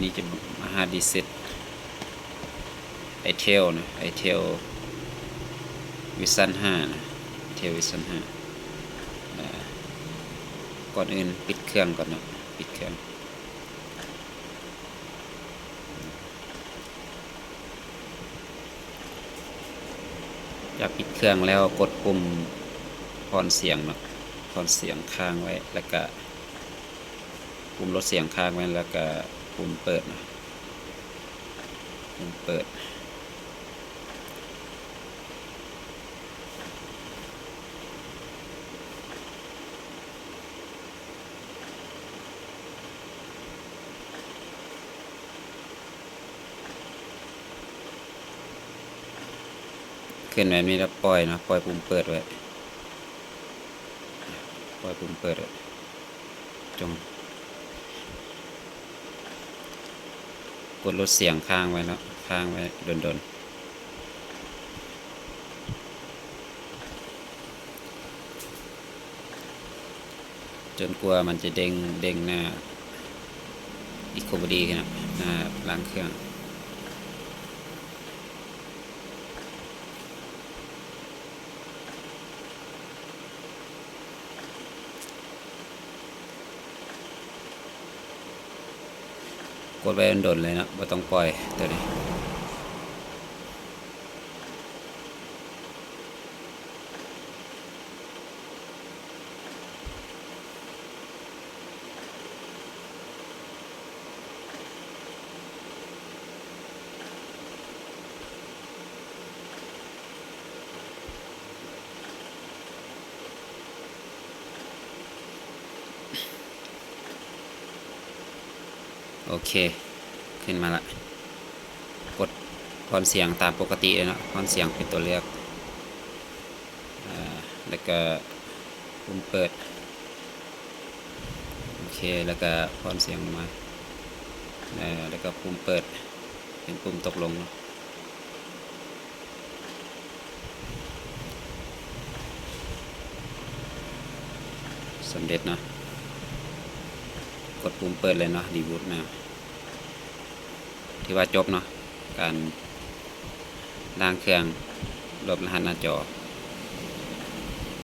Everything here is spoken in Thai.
นี่จะมาหาดีเซตไอเทลนะไอเทลวิสันห้านะเทลวิสันห้าก่อนอื่นปิดเครื่องก่อนนะปิดเครื่องอยากปิดเครื่องแล้วกดปุ่มพอนเสียงนะพอนเสียงค้างไว้แล้วก็ ปุ่มลดเสียงค้างไว้แล้วก็ปุ่มเปิดนะปุ่มเปิด ขึ้นแบบนี้แล้วปล่อยนะปล่อยปุ่มเปิดไว้ปล่อยปุ่มเปิดไว้จง กดลดเสียงค้างไว้แล้วค้างไว้ดนๆจนกลัวมันจะเด้งเด้งหน้าอีโคบดีนะหน้าล้างเครื่อง กดไว้โดนเลยนะไ่ต้องปล่อยตัวนี้ โอเค ขึ้นมาละ กดพอนเสียงตามปกติเลยนะพอนเสียงเป็นตัวเลือกอแล้วก็ปุ่มเปิด โอเค แล้วก็พอนเสียงมา แล้วก็ปุ่มเปิด เป็นปุ่มตกลงเนาะสำเร็จเนาะ กดปุ่มเปิดเลยเนาะรีบูตนะที่ว่าจบเนาะการล้างเครื่องลบรหัสหน้าจอ